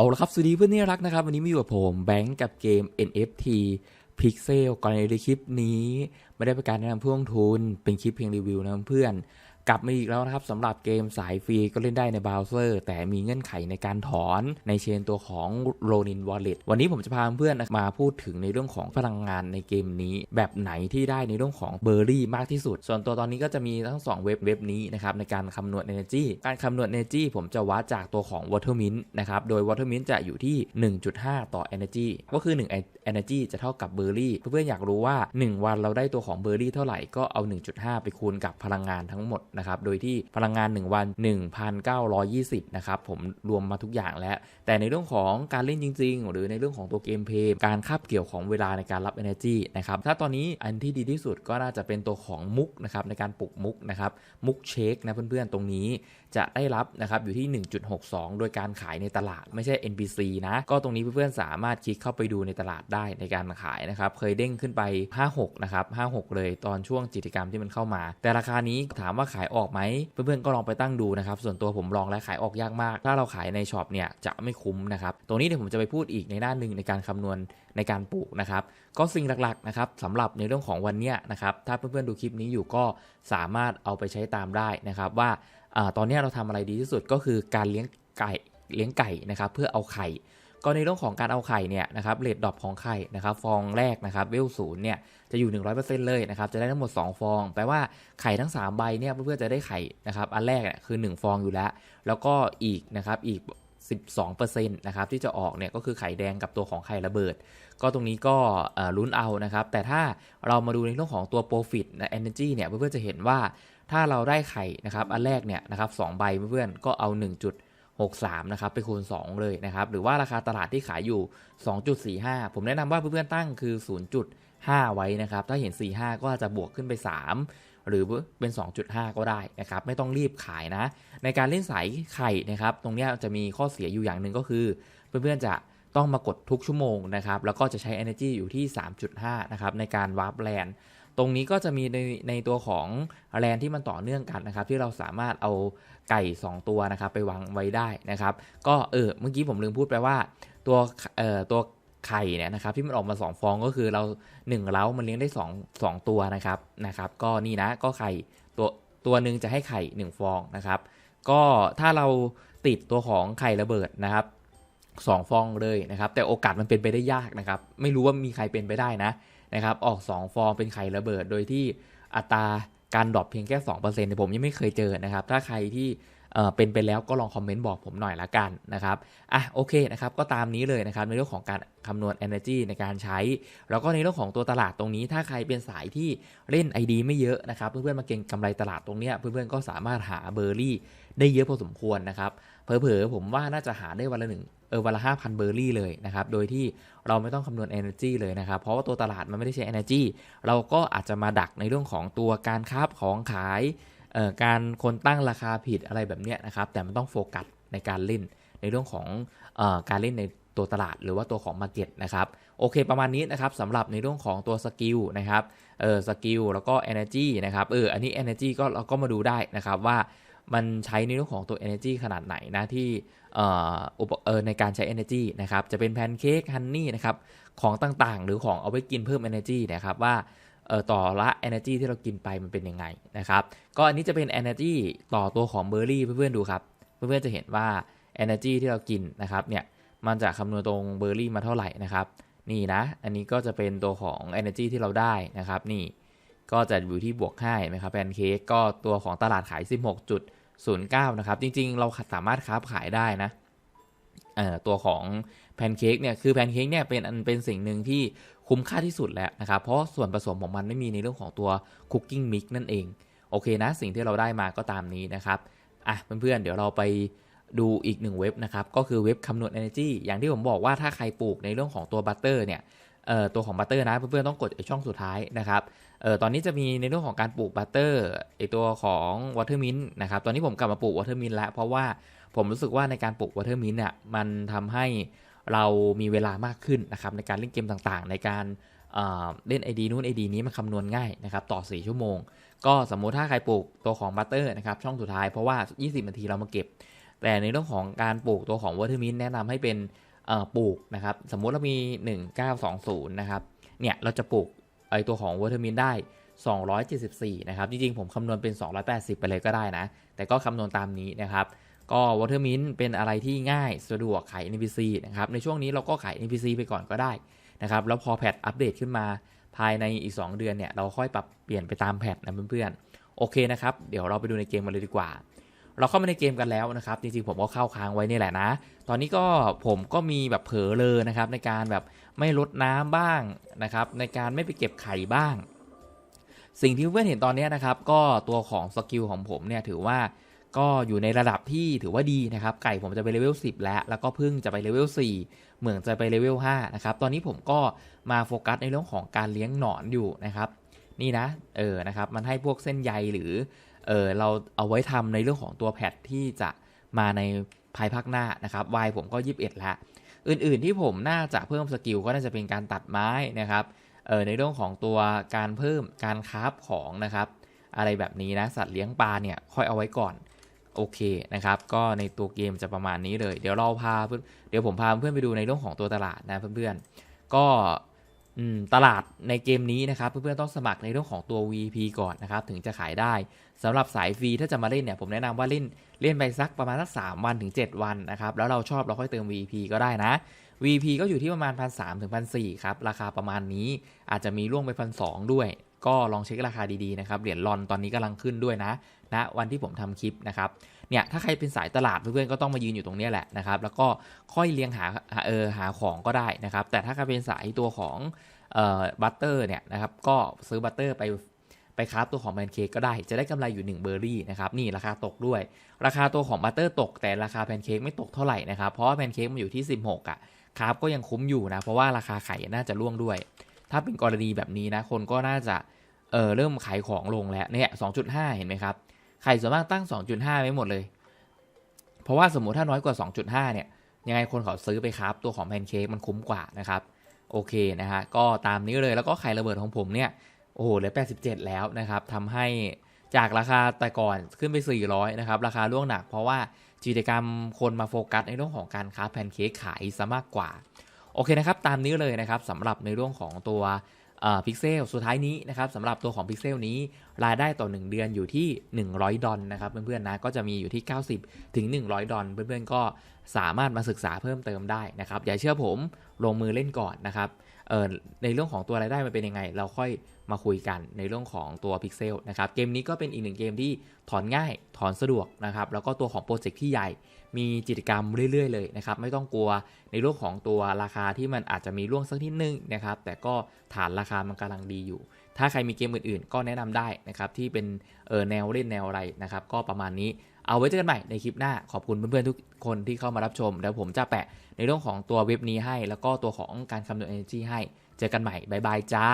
เอาละครับสวัสดีเพื่อนที่รักนะครับ วันนี้มาอยู่กับผมแบงก์กับเกม NFT Pixel ก่อนในคลิปนี้ ไม่ได้เป็นการแนะนำเพื่อลงทุน เป็นคลิปเพียงรีวิวนะเพื่อน กลับมาอีกแล้วนะครับสำหรับเกมสายฟรีก็เล่นได้ในเบราว์เซอร์ แต่มีเงื่อนไขในการถอนในเชนตัวของ Ronin Wallet วันนี้ผมจะพาเพื่อนมาพูดถึงในเรื่องของพลังงานในเกมนี้ แบบไหนที่ได้ในเรื่องของเบอร์รี่มากที่สุด ส่วนตัวตอนนี้ก็จะมีทั้ง 2 เว็บเว็บนี้นะครับในการคำนวณ Energy การคำนวณ Energy ผมจะวัดจากตัวของ Watermint นะครับโดย Watermint จะอยู่ที่ 1.5 ต่อ Energy ก็คือ 1 Energy จะเท่ากับเบอร์รี่เพื่อนๆอยากรู้ว่า 1 วันเราได้ตัวของเบอร์รี่เท่าไหร่ก็เอา 1.5 ไปคูณกับพลังงานทั้งหมดนะครับ โดยที่พลังงาน 1 วัน 1,920 นะครับ ผมรวมมาทุกอย่างแล้ว แต่ในเรื่องของการเล่นจริง ๆ หรือในเรื่องของตัวเกมเพย์การคาบเกี่ยวของเวลาในการรับ Energy นะครับ ถ้าตอนนี้อันที่ดีที่สุดก็น่าจะเป็นตัวของมุกนะครับในการปลุกมุกนะครับ มุกเช็คนะเพื่อนๆ ตรงนี้จะได้รับนะครับอยู่ที่ 1.62 โดยการขายในตลาดไม่ใช่ NPC นะ ก็ตรงนี้เพื่อนๆสามารถคลิกเข้าไปดูในตลาดได้ในการขายนะครับ เคยเด้งขึ้นไป 56 นะครับ 56 เลยตอนช่วงกิจกรรมที่มันเข้ามา แต่ราคานี้ถามว่าขายออกไหม เพื่อนๆก็ลองไปตั้งดูนะครับ ส่วนตัวผมลองและขายออกยากมาก ถ้าเราขายในช็อปเนี่ยจะไม่คุ้มนะครับ ตรงนี้เดี๋ยวผมจะไปพูดอีกในหน้าหนึ่งในการคำนวณในการปลูกนะครับ ก็สิ่งหลักๆนะครับสำหรับในเรื่องของวันเนี้ยนะครับ ถ้าเพื่อนๆดูคลิปนี้อยู่ก็สามารถเอาไปใช้ตามได้นะครับว่า ตอนนี้เราทำอะไรดีที่สุดก็คือการเลี้ยงไก่เลี้ยงไก่นะครับเพื่อเอาไข่ก็ในเรื่องของการเอาไข่เนี่ยนะครับเลดดรอปของไข่นะครับฟองแรกนะครับเวลศูนย์เนี่ยจะอยู่ 100%เลยนะครับจะได้ทั้งหมด 2 ฟอง แปลว่าไข่ทั้ง 3 ใบเนี่ยเพื่อนๆจะได้ไข่นะครับอันแรกเนี่ยคือ 1 ฟองอยู่แล้ว แล้วก็อีกนะครับอีก 12%นะครับที่จะออกเนี่ยก็คือไข่แดงกับตัวของไข่ระเบิด ก็ตรงนี้ก็ลุ้นเอานะครับ แต่ถ้าเรามาดูในเรื่องของตัว profit นะ energy เนี่ยเพื่อนๆจะเห็นว่าถ้าเราได้ไข่นะครับอันแรกเนี่ยนะครับ2ใบเพื่อนๆก็เอา 1.63 นะครับไปคูณ 2 เลยนะครับ หรือว่าราคาตลาดที่ขายอยู่ 2.45 ผมแนะนำว่าเพื่อนๆตั้งคือ 0.5 ไว้นะครับ ถ้าเห็น 45 ก็จะบวกขึ้นไป 3 หรือเป็น 2.5 ก็ได้นะครับไม่ต้องรีบขายนะ ในการเล่นสายไข่นะครับ ตรงนี้จะมีข้อเสียอยู่อย่างหนึ่งก็คือ เพื่อนๆจะต้องมากดทุกชั่วโมงนะครับแล้วก็จะใช้ energy อยู่ที่ 3.5 นะครับในการวาร์ปแลนตรงนี้ก็จะมีในในตัวของแลนที่มันต่อเนื่องกันนะครับ ที่เราสามารถเอาไก่ 2 ตัวนะครับ ไปวางไว้ได้นะครับ ก็เออเมื่อกี้ผมลืมพูดไปว่า ตัวเอ่อตัว ไข่เนี่ยนะครับที่มันออกมา 2 ฟองก็คือเรา1เล้ามันเลี้ยงได้2 2ตัวนะครับนะครับ ก็นี่นะก็ไข่ตัวตัวหนึ่งจะให้ไข่ 1 ฟองนะครับ ก็ถ้าเราติดตัวของไข่ระเบิดนะครับ2ฟองเลยนะครับ แต่โอกาสมันเป็นไปได้ยากนะครับ ไม่รู้ว่ามีใครเป็นไปได้นะนะครับ ออก 2 ฟองเป็นไข่ระเบิด โดยที่อัตราการดรอปเพียงแค่2%เนี่ยผมยังไม่เคยเจอนะครับ ถ้าใครที่ เป็นไปแล้วก็ลองคอมเมนต์บอกผมหน่อยละกันนะครับอะโอเคนะครับก็ตามนี้เลยนะครับในเรื่องของการคำนวณ energy ในการใช้ แล้วก็ในเรื่องของตัวตลาดตรงนี้ ถ้าใครเป็นสายที่เล่น ID ไม่เยอะนะครับเพื่อนๆมาเก็งกำไรตลาดตรงนี้เพื่อนๆก็สามารถหาเบอร์รี่ได้เยอะพอสมควรนะครับเผลอๆผมว่าน่าจะหาได้วันละหนึ่งเออวันละ5,000เบอร์รี่เลยนะครับ โดยที่เราไม่ต้องคำนวณ Energy เลยนะครับ เพราะว่าตัวตลาดมันไม่ได้ใช้ Energy เราก็อาจจะมาดักในเรื่องของตัวการค้าของขาย การคนตั้งราคาผิดอะไรแบบนี้นะครับ แต่มันต้องโฟกัสในการเล่นในเรื่องของอการเล่นในตัวตลาดหรือว่าตัวของ Market นะครับโอเคประมาณนี้นะครับสำหรับในเรื่องของตัวสกิลนะครับเออสกิลแล้วก็ Energy นะครับเอออันนี้ Energy ก็เราก็มาดูได้นะครับว่ามันใช้ในเรื่องของตัว energy ขนาดไหนนะที่อุปเออในการใช้ energy นะครับจะเป็นแพนเค้กฮันนี่นะครับของต่างๆ หรือของเอาไว้กินเพิ่ม energy นะครับว่า ต่อละ energy ที่เรากินไปมันเป็นยังไงนะครับก็อันนี้จะเป็น energy ต่อตัวของเบอร์รี่เพื่อนๆดูครับ เพื่อนๆจะเห็นว่า energy ที่เรากินนะครับเนี่ยมันจะคำนวณตรงเบอร์รี่มาเท่าไหร่นะครับนี่นะ อันนี้ก็จะเป็นตัวของ energy ที่เราได้นะครับนี่ก็จะอยู่ที่บวก5ไหมครับแพนเค้กก็ตัวของตลาดขาย 16จุด09 นะครับ จริง ๆ เราสามารถค้าขายได้นะตัวของแพนเค้กเนี่ยคือแพนเค้กเนี่ยเป็นเป็นสิ่งหนึ่งที่ คุ้มค่าที่สุดแล้วนะครับ เพราะส่วนผสมของมันไม่มีในเรื่องของตัวคุกกิ้งมิกนั่นเอง โอเคนะ สิ่งที่เราได้มาก็ตามนี้นะครับ อะเพื่อนๆ เดี๋ยวเราไปดูอีกหนึ่งเว็บนะครับ ก็คือเว็บคำนวณ Energy อย่างที่ผมบอกว่าถ้าใครปลูกในเรื่องของตัวบัตเตอร์เนี่ยเอ่อตัวของบัตเตอร์นะเพื่อนๆต้องกดไอช่องสุดท้ายนะครับเอ่อตอนนี้จะมีในเรื่องของการปลูกบัตเตอร์ไอตัวของวอเตอร์มินนะครับตอนนี้ผมกลับมาปลูกวอเตอร์มินแล้วเพราะว่าผมรู้สึกว่าในการปลูกวอเตอร์มินเนี่ยมันทำให้ เรามีเวลามากขึ้นนะครับในการเล่นเกมต่างๆ ในการเล่น ID นู้น ID นี้มันคำนวณง่ายนะครับต่อ 4 ชั่วโมง ก็สมมุติถ้าใครปลูกตัวของบัตเตอร์นะครับช่องสุดท้ายเพราะว่า 20 นาทีเรามาเก็บ แต่ในเรื่องของการปลูกตัวของวอเทอร์มินแนะนำให้เป็นปลูกนะครับสมมุติเรามี 1920 นะครับเนี่ยเราจะปลูกไอตัวของวอเทอร์มินได้ 274 นะครับจริงๆผมคำนวณเป็น 280 ไปเลยก็ได้นะ แต่ก็คำนวณตามนี้นะครับ ก็วอเทอร์มินเป็นอะไรที่ง่ายสะดวกขาย NPC นะครับ ในช่วงนี้เราก็ขาย NPC ไปก่อนก็ได้นะครับ แล้วพอแพทอัปเดตขึ้นมาภายในอีก 2 เดือนเนี่ย เราค่อยปรับเปลี่ยนไปตามแพทนะเพื่อนๆ โอเคนะครับ เดี๋ยวเราไปดูในเกมกันเลยดีกว่า เราเข้ามาในเกมกันแล้วนะครับ จริงๆผมก็เข้าค้างไว้นี่แหละนะ ตอนนี้ก็ผมก็มีแบบเผลอเลยนะครับ ในการแบบไม่ลดน้ำบ้างนะครับ ในการไม่ไปเก็บไข่บ้าง สิ่งที่เพื่อนเห็นตอนนี้นะครับ ก็ตัวของสกิลของผมเนี่ยถือว่า ก็อยู่ในระดับที่ถือว่าดีนะครับ ไก่ผมจะไปเลเวล 10 แล้ว แล้วก็พึ่งจะไปเลเวล 4 เหมืองจะไปเลเวล 5 นะครับ ตอนนี้ผมก็มาโฟกัสในเรื่องของการเลี้ยงหนอนอยู่นะครับ นี่นะ เออ นะครับ มันให้พวกเส้นใยหรือ เออ เราเอาไว้ทำในเรื่องของตัวแพทที่จะมาในภายภาคหน้านะครับวายผมก็ 21 แล้ว อื่นๆที่ผมน่าจะเพิ่มสกิลก็น่าจะเป็นการตัดไม้นะครับ เออ ในเรื่องของตัวการเพิ่มการคราฟของนะครับ อะไรแบบนี้นะ สัตว์เลี้ยงปลาเนี่ย ค่อยเอาไว้ก่อน โอเคนะครับ ก็ในตัวเกมจะประมาณนี้เลย เดี๋ยวเราพาเพื่อเดี๋ยวผมพาเพื่อนไปดูในเรื่องของตัวตลาดนะเพื่อนๆ ก็ตลาดในเกมนี้นะครับ เพื่อนๆต้องสมัครในเรื่องของตัว VP ก่อนนะครับ ถึงจะขายได้สำหรับสายฟรีถ้าจะมาเล่นเนี่ยผมแนะนำว่าเล่นเล่นไปสักประมาณสัก3วันถึง 7 วันนะครับ แล้วเราชอบเราค่อยเติม VP ก็ได้นะ VP ก็อยู่ที่ประมาณ1 3 0 0ถึง1,400ครับราคาประมาณนี้อาจจะมีร่วงไปพันสด้วย ก็ลองเช็คราคาดีๆนะครับเหรียญรอนตอนนี้กำลังขึ้นด้วยนะ ณวันที่ผมทำคลิปนะครับเนี่ยถ้าใครเป็นสายตลาดเพื่อนๆก็ต้องมายืนอยู่ตรงนี้แหละนะครับแล้วก็ค่อยเลี้ยงหาเออหาของก็ได้นะครับ แต่ถ้าใครเป็นสายตัวของเอ่อบัตเตอร์เนี่ยนะครับก็ซื้อบัตเตอร์ไปไปคราฟตัวของแพนเค้กก็ได้ จะได้กำไรอยู่ 1 เบอร์รี่นะครับนี่ราคาตกด้วย ราคาตัวของบัตเตอร์ตกแต่ราคาแพนเค้กไม่ตกเท่าไหร่นะครับเพราะว่าแพนเค้กมันอยู่ที่ 16อะคราฟก็ยังคุ้มอยู่นะเพราะว่าราคาไข่น่าจะร่วงด้วย ถ้าเป็นกรณีแบบนี้นะคนก็น่าจะเออเริ่มขายของลงแล้วเนี่ย 2.5 เห็นไหมครับ ไข่ส่วนมากตั้ง 2.5 ไว้หมดเลย เพราะว่าสมมติถ้าน้อยกว่า 2.5 เนี่ย ยังไงคนเขาซื้อไปครับ ตัวของแพนเค้กมันคุ้มกว่านะครับ โอเคนะฮะ ก็ตามนี้เลย แล้วก็ไข่ระเบิดของผมเนี่ย โอ้โห เหลือ 87 แล้วนะครับทำให้จากราคาแต่ก่อนขึ้นไป 400 นะครับ ราคาล่วงหนัก เพราะว่ากิจกรรมคนมาโฟกัสในเรื่องของการค้าแพนเค้กขายซะมากกว่า โอเคนะครับ ตามนี้เลยนะครับสำหรับในเรื่องของตัว พิกเซลสุดท้ายนี้นะครับสำหรับตัวของพิกเซลนี้ รายได้ต่อ 1 เดือนอยู่ที่ 100 ดอลนะครับเพื่อนๆนะก็จะมีอยู่ที่ 90 ถึง 100 ดอลเพื่อนๆก็สามารถมาศึกษาเพิ่มเติมได้นะครับอย่าเชื่อผมลงมือเล่นก่อนนะครับ เออในเรื่องของตัวรายได้มันเป็นยังไง เราค่อยมาคุยกันในเรื่องของตัวพิกเซลนะครับ เกมนี้ก็เป็นอีกหนึ่งเกมที่ถอนง่ายถอนสะดวกนะครับ แล้วก็ตัวของโปรเจกต์ที่ใหญ่ มีกิจกรรมเรื่อยๆเลยนะครับ ไม่ต้องกลัวในเรื่องของตัวราคาที่มันอาจจะมีร่วงสักนิดนึงนะครับ แต่ก็ฐานราคามันกำลังดีอยู่ ถ้าใครมีเกมอื่นๆ ก็แนะนำได้นะครับที่เป็นเออแนวเล่นแนวอะไรนะครับ ก็ประมาณนี้ เอาไว้เจอกันใหม่ในคลิปหน้าขอบคุณเพื่อนๆทุกคนที่เข้ามารับชม แล้วผมจะแปะในเรื่องของตัวเว็บนี้ให้ แล้วก็ตัวของการคำนวณ energy ให้ เจอกันใหม่บายบายจ้า